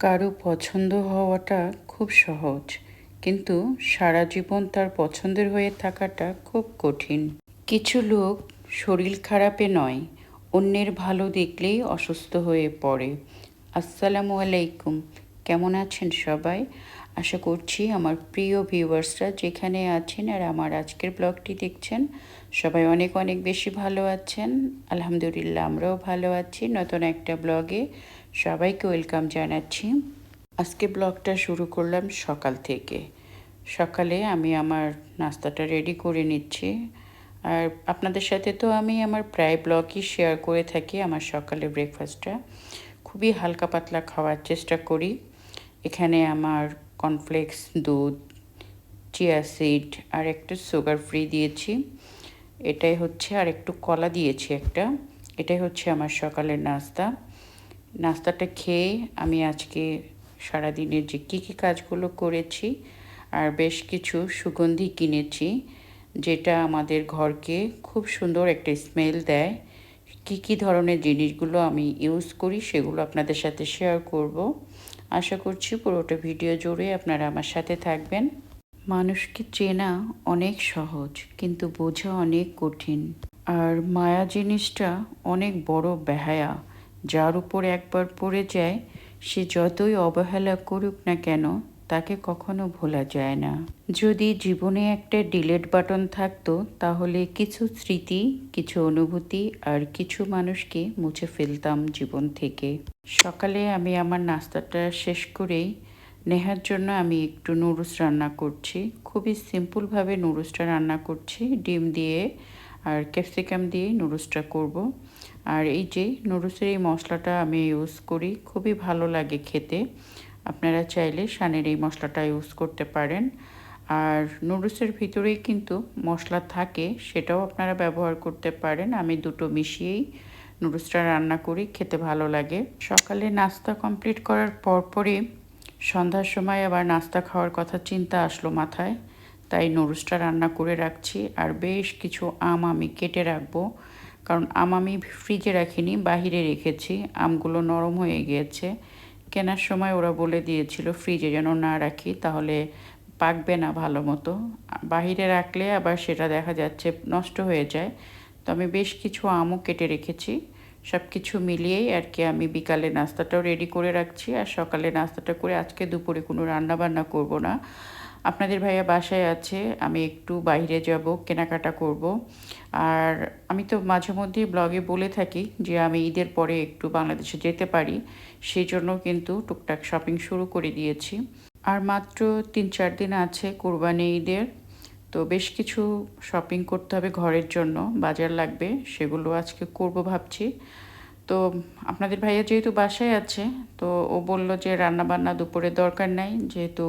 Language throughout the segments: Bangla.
কারও পছন্দ হওয়াটা খুব সহজ, কিন্তু সারা জীবন তার পছন্দের হয়ে থাকাটা খুব কঠিন। কিছু লোক শরীর খারাপে নয়, অন্যের ভালো দেখলেই অসুস্থ হয়ে পড়ে। আসসালামু আলাইকুম, কেমন আছেন সবাই? আশা করছি আমার প্রিয় ভিউয়ার্সরা যেখানে আছেন আর আমার আজকের ব্লগটি দেখছেন, সবাই অনেক অনেক বেশি ভালো আছেন। আলহামদুলিল্লাহ আমরাও ভালো আছি। নতুন একটা ব্লগে সবাইকে ওয়েলকাম জানাচ্ছি। আজকে ব্লগটা শুরু করলাম সকাল থেকে। সকালে আমি আমার নাস্তাটা রেডি করে নিচ্ছি। আর আপনাদের সাথে তো আমি আমার প্রায় ব্লগই শেয়ার করে থাকি আমার সকালে ব্রেকফাস্টটা খুবই হালকা পাতলা খাওয়ার চেষ্টা করি। এখানে আমার কর্নফ্লেক্স দুধ চিয়া সিড আর একটু সুগার ফ্রি দিয়েছি। এটাই হচ্ছে আর একটু কলা দিয়েছি একটা। এটাই হচ্ছে আমার সকালের নাস্তা। নাস্তাটা খেয়ে আমি আজকে সারাদিনের যে কী কী কাজগুলো করেছি আর বেশ কিছু সুগন্ধি কিনেছি, যেটা আমাদের ঘরকে খুব সুন্দর একটা স্মেল দেয়। কি কি ধরনের জিনিসগুলো আমি ইউজ করি সেগুলো আপনাদের সাথে শেয়ার করব। আশা করছি পুরোটা ভিডিও জুড়ে আপনারা আমার সাথে থাকবেন। মানুষকে চেনা অনেক সহজ, কিন্তু বোঝা অনেক কঠিন। আর মায়া জিনিসটা অনেক বড় বেহায়া। যার উপর একবার পড়ে যায়, সে যতই অবহেলা করুক না কেন, তাকে কখনো ভোলা যায় না। যদি জীবনে একটা ডিলেট বাটন থাকতো, তাহলে কিছু স্মৃতি, কিছু অনুভূতি আর কিছু মানুষকে মুছে ফেলতাম জীবন থেকে। সকালে আমি আমার নাস্তাটা শেষ করেই নেহার জন্য আমি একটু নুডলস রান্না করছি। খুবই সিম্পলভাবে নুডলসটা রান্না করছি। ডিম দিয়ে আর ক্যাপসিকাম দিয়ে নুডলসটা করব। আর এই যে নুডলসের এই মশলাটা আমি ইউজ করি, খুবই ভালো লাগে খেতে। আপনারা চাইলে সানের এই মশলাটা ইউজ করতে পারেন। আর নুডলসের ভিতরেই কিন্তু মশলা থাকে, সেটাও আপনারা ব্যবহার করতে পারেন। আমি দুটো মিশিয়েই নুডলসটা রান্না করি, খেতে ভালো লাগে। সকালে নাস্তা কমপ্লিট করার পরপরই সন্ধ্যার সময় আবার নাস্তা খাওয়ার কথা চিন্তা আসলো মাথায়। তাই নুডলসটা রান্না করে রাখছি আর বেশ কিছু আম আমি কেটে রাখব। কারণ আম আমি ফ্রিজে রাখিনি, বাহিরে রেখেছি। আমগুলো নরম হয়ে গিয়েছে। কেনার সময় ওরা বলে দিয়েছিল, ফ্রিজে যেন না রাখি, তাহলে পাকবে না ভালো মতো। বাহিরে রাখলে আবার সেটা দেখা যাচ্ছে নষ্ট হয়ে যায়। তো আমি বেশ কিছু আমও কেটে রেখেছি। সব কিছু মিলিয়েই আর কি আমি বিকালে নাস্তাটাও রেডি করে রাখছি। আর সকালে নাস্তাটা করে আজকে দুপুরে কোনো রান্না বান্না করব না। আপনাদের ভাইয়া বাসায় আছে, আমি একটু বাইরে যাব, কেনাকাটা করব। আর আমি তো মাঝে মধ্যেই ব্লগে বলে থাকি যে আমি ঈদের পরে একটু বাংলাদেশে যেতে পারি সেই জন্য কিন্তু টুকটাক শপিং শুরু করে দিয়েছি। আর মাত্র তিন চার দিন আছে কোরবানি ঈদের, তো বেশ কিছু শপিং করতে হবে ঘরের জন্য, বাজার লাগবে, সেগুলো আজকে করব ভাবছি। তো আপনাদের ভাইয়া যেহেতু বাসায় আছে, তো ও বলল যে রান্না বান্না দুপুরে দরকার নাই, যেহেতু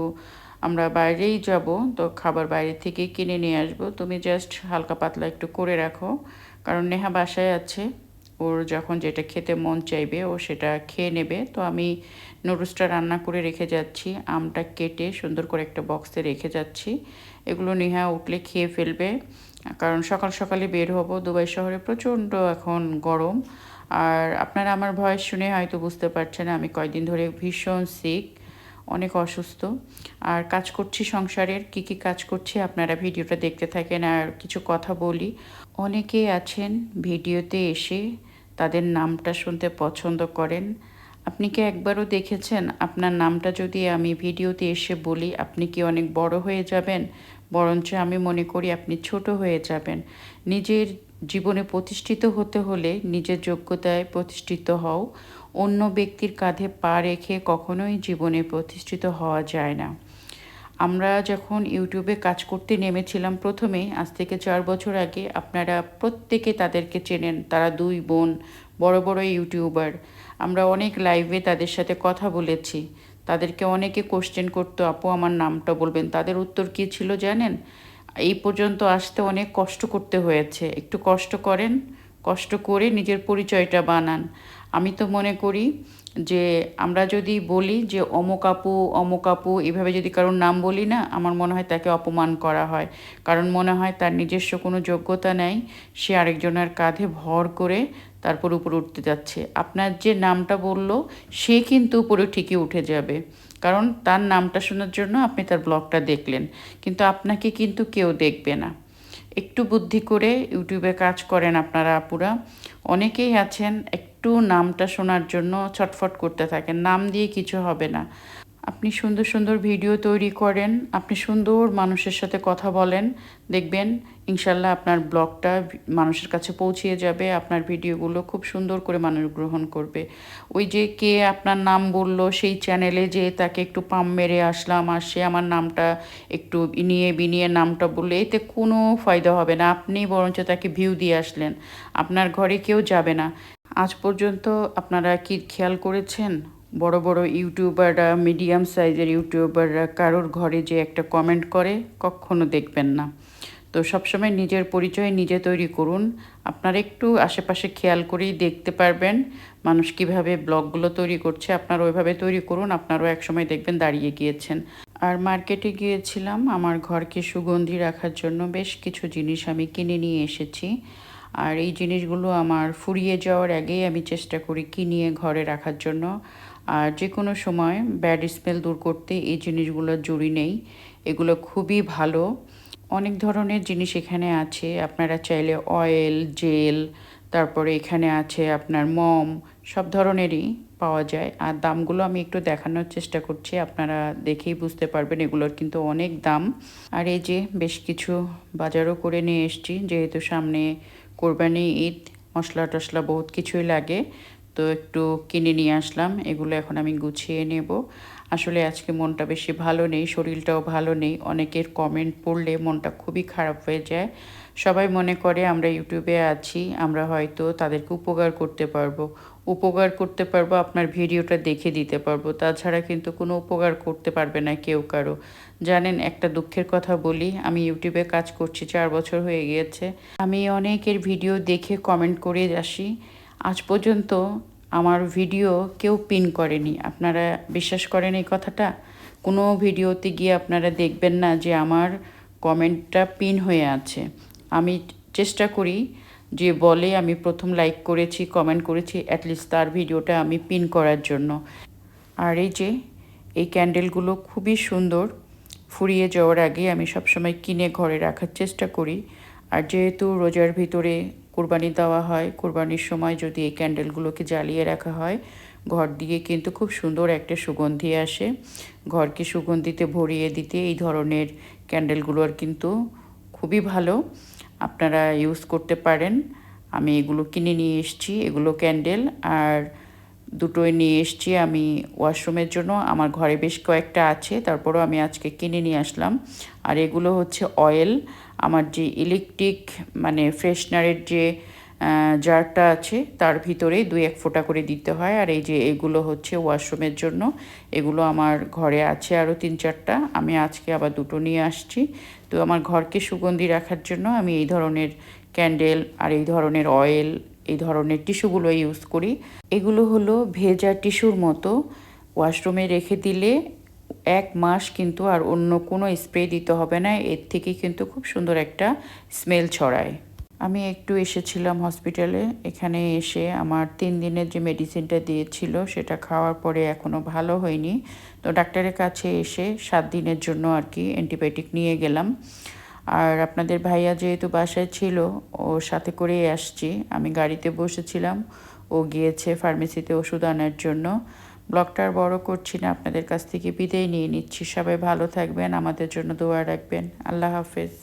আমরা বাইরেই যাব, তো খাবার বাইরে থেকেই কিনে নিয়ে আসব। তুমি জাস্ট হালকা পাতলা একটু করে রাখো, কারণ নেহা বাসায় আছে। ওর যখন যেটা খেতে মন চাইবে, ও সেটা খেয়ে নেবে। তো আমি নুডলসটা রান্না করে রেখে যাচ্ছি, আমটা কেটে সুন্দর করে একটা বক্সে রেখে যাচ্ছি। এগুলো নেহা উঠলে খেয়ে ফেলবে। কারণ সকাল সকালে বের হব। দুবাই শহরে প্রচণ্ড এখন গরম। আর আপনারা আমার ভয়েস শুনে হয়তো বুঝতে পারছেন, আমি কয়েকদিন ধরে ভীষণ সিক অনেক অসুস্থ। আর কাজ করছি সংসারের, কি কি কাজ করছি আপনারা ভিডিওটা দেখতে থাকেন আর কিছু কথা বলি। অনেকেই আছেন ভিডিওতে এসে তাদের নামটা শুনতে পছন্দ করেন। আপনি কি একবারও দেখেছেন? আপনার নামটা যদি আমি ভিডিওতে এসে বলি, আপনি কি অনেক বড় হয়ে যাবেন? বরঞ্চ আমি মনে করি আপনি ছোট হয়ে যাবেন। নিজের জীবনে প্রতিষ্ঠিত হতে হলে নিজের যোগ্যতায় প্রতিষ্ঠিত হও। অন্য ব্যক্তির কাঁধে পা রেখে কখনোই জীবনে প্রতিষ্ঠিত হওয়া যায় না। আমরা যখন ইউটিউবে কাজ করতে নেমেছিলাম প্রথমে, আজ থেকে চার বছর আগে, আপনারা প্রত্যেকে তাদেরকে চেনেন। তারা দুই বোন, বড় বড় ইউটিউবার। আমরা অনেক লাইভে তাদের সাথে কথা বলেছি। তাদেরকে অনেকে কোশ্চেন করতো, আপু, আমার নামটা বলবেন। তাদের উত্তর কী ছিল জানেন? এই পর্যন্ত আসতে অনেক কষ্ট করতে হয়েছে। একটু কষ্ট করেন, কষ্ট করে নিজের পরিচয়টা বানান। আমি তো মনে করি যে আমরা যদি বলি যে অমুক আপু এভাবে যদি কারোর নাম বলি না, আমার মনে হয় তাকে অপমান করা হয়। কারণ মনে হয় তার নিজস্ব কোনো যোগ্যতা নেই, সে আরেকজনের কাঁধে ভর করে তারপর উপরে উঠতে যাচ্ছে। আপনার যে নামটা বলল, সে কিন্তু উপরে ঠিকই উঠে যাবে। কারণ তার নামটা শোনার জন্য আপনি তার ব্লগটা দেখলেন। কিন্তু আপনাকে কিন্তু কেউ দেখবে না। একটু বুদ্ধি করে ইউটিউবে কাজ করেন আপনারা আপুরা। অনেকেই আছেন একটু নামটা শোনার জন্য ছটফট করতে থাকেন। নাম দিয়ে কিছু হবে না। আপনি সুন্দর সুন্দর ভিডিও তৈরি করেন, আপনি সুন্দর মানুষের সাথে কথা বলেন, দেখবেন ইনশাল্লাহ আপনার ব্লগটা মানুষের কাছে পৌঁছিয়ে যাবে, আপনার ভিডিওগুলো খুব সুন্দর করে মানুষ গ্রহণ করবে। ওই যে কে আপনার নাম বলল, সেই চ্যানেলে যে তাকে একটু পাম মেরে আসলাম, আর সে আমার নামটা একটু নিয়ে বিনিয়ে নামটা বললে, এতে কোনো ফায়দা হবে না। আপনি বরঞ্চ তাকে ভিউ দিয়ে আসলেন। আপনার ঘরে কেউ যাবে না। আজ পর্যন্ত আপনারা কি খেয়াল করেছেন? বড় বড় ইউটিউবাররা, মিডিয়াম সাইজের ইউটিউবাররা কারোর ঘরে যে একটা কমেন্ট করে, কখনো দেখবেন না। তো সবসময় নিজের পরিচয় নিজে তৈরি করুন। আপনারা একটু আশেপাশে খেয়াল করেই দেখতে পারবেন মানুষ কীভাবে ব্লগগুলো তৈরি করছে। আপনারা ওইভাবে তৈরি করুন, আপনারাও একসময় দেখবেন দাঁড়িয়ে গিয়েছেন। আর মার্কেটে গিয়েছিলাম, আমার ঘরকে সুগন্ধি রাখার জন্য বেশ কিছু জিনিস আমি কিনে নিয়ে এসেছি। আর এই জিনিসগুলো আমার ফুরিয়ে যাওয়ার আগেই আমি চেষ্টা করি কিনিয়ে ঘরে রাখার জন্য। আর যে কোনো সময় ব্যাড স্মেল দূর করতে এই জিনিসগুলোর জুড়ি নেই। এগুলো খুবই ভালো। অনেক ধরনের জিনিস এখানে আছে। আপনারা চাইলে অয়েল, জেল, তারপরে এখানে আছে আপনার মম, সব ধরনেরই পাওয়া যায়। আর দামগুলো আমি একটু দেখানোর চেষ্টা করছি, আপনারা দেখেই বুঝতে পারবেন এগুলোর কিন্তু অনেক দাম। আর এই যে বেশ কিছু বাজারও করে নিয়ে এসছি, যেহেতু সামনে কোরবানি, ঈদ, মশলা টশলা বহুত কিছুই লাগে। তো একটু কিনে নিয়ে আসলাম। এগুলো এখন আমি গুছিয়ে নেব। আসলে আজকে মনটা বেশি ভালো নেই, শরীরটাও ভালো নেই। অনেকের কমেন্ট পড়লে মনটা খুবই খারাপ হয়ে যায়। সবাই মনে করে আমরা ইউটিউবে আছি, আমরা হয়তো তাদেরকে উপকার করতে পারব। উপকার করতে পারব, আপনার ভিডিওটা দেখে দিতে পারব। তাছাড়া কিন্তু কোনো উপকার করতে পারবে না কেউ কারও। জানেন, একটা দুঃখের কথা বলি, আমি ইউটিউবে কাজ করছি, চার বছর হয়ে গিয়েছে। আমি অনেকের ভিডিও দেখে কমেন্ট করে আসি। আজ পর্যন্ত আমার ভিডিও কেউ পিন করেনি। আপনারা বিশ্বাস করেন এই কথাটা? কোনো ভিডিওতে গিয়ে আপনারা দেখবেন না যে আমার কমেন্টটা পিন হয়ে আছে। আমি চেষ্টা করি যে বলে আমি প্রথম লাইক করেছি, কমেন্ট করেছি অ্যাটলিস্ট তার ভিডিওটা আমি পিন করার জন্য। আর এই যে, এই ক্যান্ডেলগুলো খুবই সুন্দর, ফুরিয়ে যাওয়ার আগে আমি সবসময় কিনে ঘরে রাখার চেষ্টা করি। আর যেহেতু রোজার ভিতরে কোরবানি দেওয়া হয়। কোরবানির সময় যদি এই ক্যান্ডেলগুলোকে জ্বালিয়ে রাখা হয়, ঘর দিয়ে কিন্তু খুব সুন্দর একটা সুগন্ধি আসে। ঘরকে সুগন্ধিতে ভরিয়ে দিতে এই ধরনের ক্যান্ডেলগুলোর কিন্তু খুবই ভালো। আপনারা ইউজ করতে পারেন। আমি এগুলো কিনে নিয়ে এসেছি, এগুলো ক্যান্ডেল। আর দুটোই নিয়ে এসেছি আমি ওয়াশরুমের জন্য। আমার ঘরে বেশ কয়েকটা আছে, তারপরও আমি আজকে কিনে নিয়ে আসলাম। আর এগুলো হচ্ছে অয়েল আমার যে ইলেকট্রিক মানে ফ্রেশনারের যে জারটা আছে, তার ভিতরে দুই এক ফোঁটা করে দিতে হয়। আর এই যে এগুলো হচ্ছে ওয়াশরুমের জন্য, এগুলো আমার ঘরে আছে আরও তিন চারটা। আমি আজকে আবার দুটো নিয়ে আসছি। তো আমার ঘরকে সুগন্ধি রাখার জন্য আমি এই ধরনের ক্যান্ডেল আর এই ধরনের অয়েল এই ধরনের টিস্যুগুলো ইউজ করি। এগুলো হলো ভেজা টিস্যুর মতো। ওয়াশরুমে রেখে দিলে এক মাস কিন্তু আর অন্য কোনো স্প্রে দিতে হবে না, এর থেকে কিন্তু খুব সুন্দর একটা স্মেল ছড়ায়। আমি একটু এসেছিলাম হসপিটালে এখানে এসে আমার তিন দিনের যে মেডিসিনটা দিয়েছিল, সেটা খাওয়ার পরে এখনও ভালো হয়নি। তো ডাক্তারের কাছে এসে সাত দিনের জন্য আর কি অ্যান্টিবায়োটিক নিয়ে গেলাম। আর আপনাদের ভাইয়া যেহেতু বাসায় ছিল ওর সাথে করেই আসছি। আমি গাড়িতে বসেছিলাম, ও গিয়েছে ফার্মেসিতে ওষুধ আনার জন্য। ব্লগটা আর বড় করছি না, আপনাদের কাছ থেকে বিদায় নিয়ে নিচ্ছি। সবাই ভালো থাকবেন, আমাদের জন্য দোয়া রাখবেন। আল্লাহ হাফেজ।